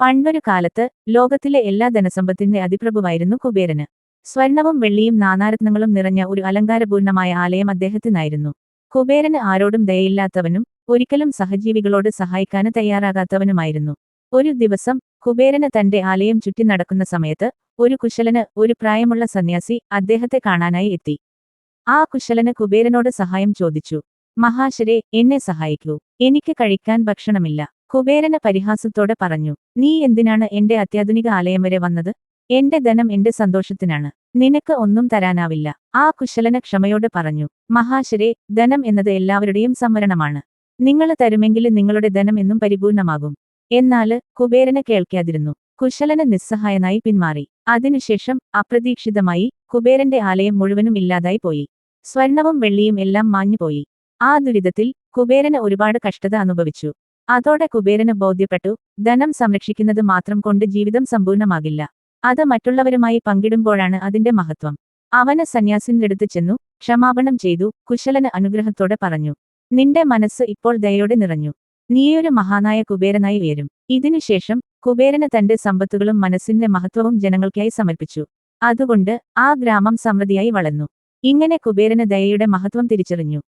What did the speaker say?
പണ്ടൊരു കാലത്ത് ലോകത്തിലെ എല്ലാ ധനസമ്പത്തിന്റെ അതിപ്രഭുവായിരുന്നു കുബേരന്. സ്വർണവും വെള്ളിയും നാനാരത്നങ്ങളും നിറഞ്ഞ ഒരു അലങ്കാരപൂർണമായ ആലയം അദ്ദേഹത്തിനായിരുന്നു. കുബേരന് ആരോടും ദയയില്ലാത്തവനും ഒരിക്കലും സഹജീവികളോട് സഹായിക്കാന് തയ്യാറാകാത്തവനുമായിരുന്നു. ഒരു ദിവസം കുബേരന് തന്റെ ആലയം ചുറ്റി നടക്കുന്ന സമയത്ത് ഒരു കുശലന് ഒരു പ്രായമുള്ള സന്യാസി അദ്ദേഹത്തെ കാണാനായി എത്തി. ആ കുശലന് കുബേരനോട് സഹായം ചോദിച്ചു. മഹാശരെ എന്നെ സഹായിക്കൂ. എനിക്ക് കഴിക്കാൻ ഭക്ഷണമില്ല. കുബേരന് പരിഹാസത്തോടെ പറഞ്ഞു നീ എന്തിനാണ് എന്റെ അത്യാധുനിക ആലയം വരെ വന്നത്? എന്റെ ധനം എന്റെ സന്തോഷത്തിനാണ്. നിനക്ക് ഒന്നും തരാനാവില്ല. ആ കുശലന ക്ഷമയോടെ പറഞ്ഞു മഹാശരെ ധനം എന്നത് എല്ലാവരുടെയും സംവരണമാണ്. നിങ്ങൾ തരുമെങ്കിൽ നിങ്ങളുടെ ധനം എന്നും പരിപൂർണമാകും. എന്നാൽ കുബേരനെ കേൾക്കാതിരുന്നു. കുശലന നിസ്സഹായനായി പിന്മാറി. അതിനുശേഷം അപ്രതീക്ഷിതമായി കുബേരന്റെ ആലയം മുഴുവനും ഇല്ലാതായി പോയി. സ്വർണവും വെള്ളിയും എല്ലാം മാഞ്ഞുപോയി. ആ ദുരിതത്തിൽ കുബേരന് ഒരുപാട് കഷ്ടത അനുഭവിച്ചു. അതോടെ കുബേരന് ബോധ്യപ്പെട്ടു ധനം സംരക്ഷിക്കുന്നത് മാത്രം കൊണ്ട് ജീവിതം സമ്പൂർണമാകില്ല അത് മറ്റുള്ളവരുമായി പങ്കിടുമ്പോഴാണ് അതിന്റെ മഹത്വം. അവന് സന്യാസിന്റെ അടുത്ത് ചെന്നു ക്ഷമാപണം ചെയ്തു കുശലന് അനുഗ്രഹത്തോടെ പറഞ്ഞു നിന്റെ മനസ്സ് ഇപ്പോൾ ദയോടെ നിറഞ്ഞു. നീയൊരു മഹാനായ കുബേരനായി ഉയരും. ഇതിനുശേഷം കുബേരന് തന്റെ സമ്പത്തുകളും മനസ്സിന്റെ മഹത്വവും ജനങ്ങൾക്കായി സമർപ്പിച്ചു. അതുകൊണ്ട് ആ ഗ്രാമം സമൃദ്ധിയായി വളർന്നു. ഇങ്ങനെ കുബേരന് ദയയുടെ മഹത്വം തിരിച്ചറിഞ്ഞു.